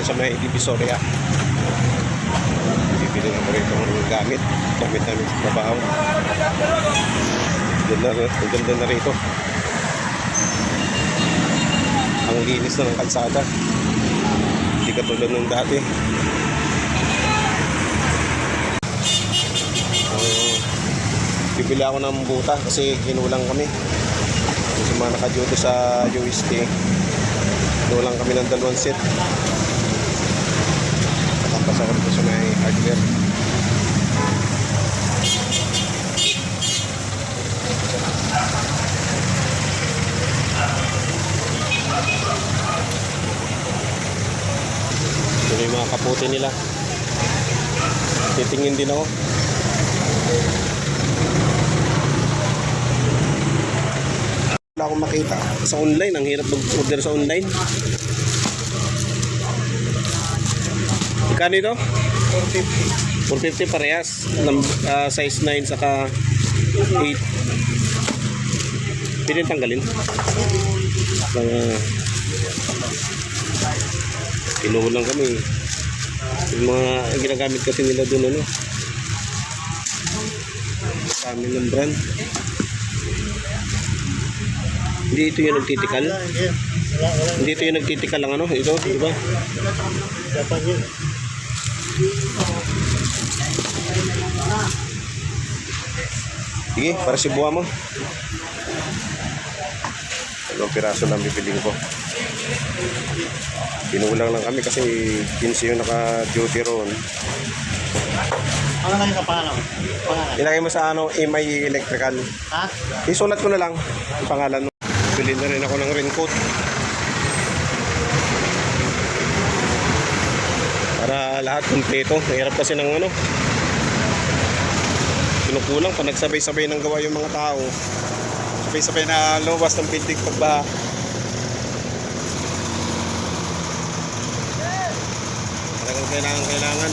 ngayon sa may Divisoria. Bibili na ko rito ng gamit. Gamit namin sa trabaho. Ang ganda na rito. Ang linis na ng kalsada. Hindi katulad ng dati. Bibili ako ng buta kasi kinulang kami. Kasi mga nakaduty sa UST. Kinulang kami ng dalawang set. Tapos ako dito sa may hardware. Ito yung mga kaputi nila. Titingin din ako. Wala akong makita sa online. Ang hirap mag-order sa online. Magkano ito? 450. 450 parehas. Ng, ah, size 9 saka 8. Pwede tanggalin. Mga Pinuhulang kami. Yung mga ginagamit kasi nila doon ano. Sa amin ng brand. Hindi ito yung nagtitikal. Hindi ito yung nagtitikal lang ano. Ito, di ba? Japan yun. Sige, para si buwa mo. Dalawang piraso lang bibiling ko. Pinulang lang kami kasi 15 yung naka-duty roon. Ano na yung kapangalan? Pangalan? Ilagay mo sa ano, MI Electrical. Ha? Isulat ko na lang ang pangalan mo. Bili na rin ako ng raincoat. Para lahat kumpleto. Mahirap kasi ng ano. Kinukulang pa nagsabay-sabay ng gawa yung mga tao. Sabay-sabay na lumabas ng building pagbaha. Talagang kailangan, kailangan.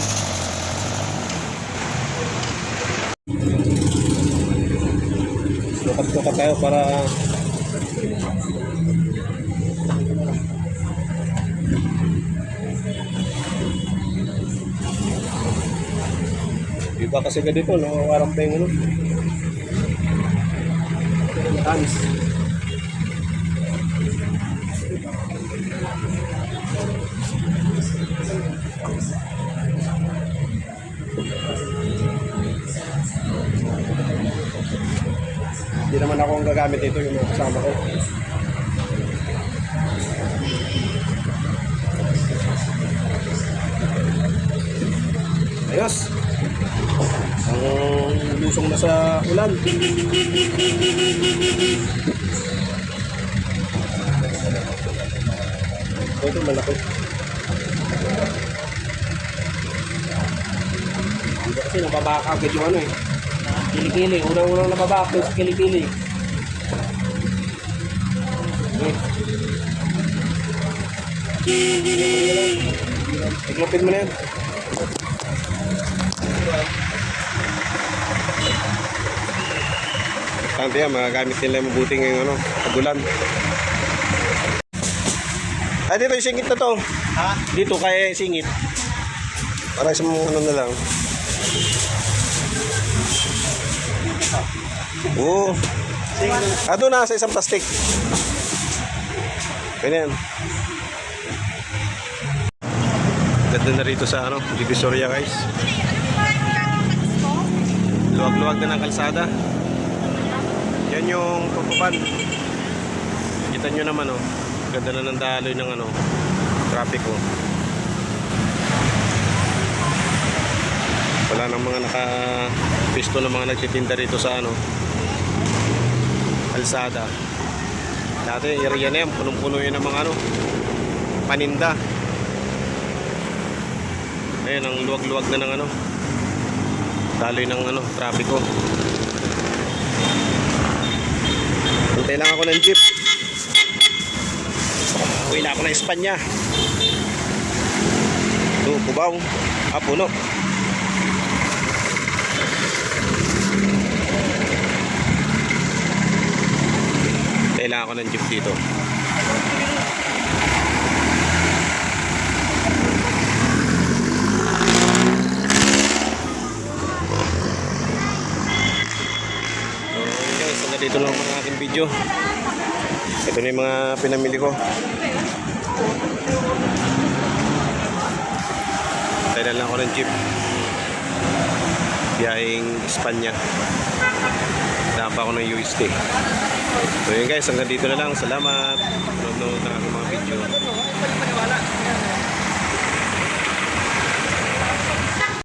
Lukat-lukat tayo para Iba kasi ganito, no? Warang pa yung ano. Tanis. Hindi naman ako ang gagamit dito yung kasama ko. Sa ulan. Ito malaki. Hindi kasi nababaka agad yung ano eh. Kilikili. Unang-unang nababaka yung kilikili. Iglapin mo na yan. Tante yan, magagamit nila yung mabuti ngayong ano, pagulan. Ay, dito yung singit na to. Ha? Dito kaya singit. Para sa mga ano na lang. Oo. Ah, doon na sa isang plastic. Ganyan. Ganda na rito sa ano, Divisoria guys. Luwag-luwag na ng kalsada. Yan yung tutupan. Kita nyo naman oh. Ganda na ng daloy ng ano, traffic oh. Wala nang mga naka pisto ng mga nagtitinda rito sa ano kalsada. Dati area na yan, punong-puno yun ng mga ano paninda. Ayun, ang luwag-luwag na ng ano daloy ng ano, trapiko. Hintay lang ako ng jeep. Uwi na ako ng Espanya. Ito, kubaw. Ah, puno. Hintay lang ako ng jeep dito. dito lang mga video. Ito na yung mga pinamili ko. Tayo na lang ako ng jeep. Biyahing Espanya. Daan pa ako ng USD. So yun guys, hanggang dito na lang. Salamat. Nood-nood ng aking mga video.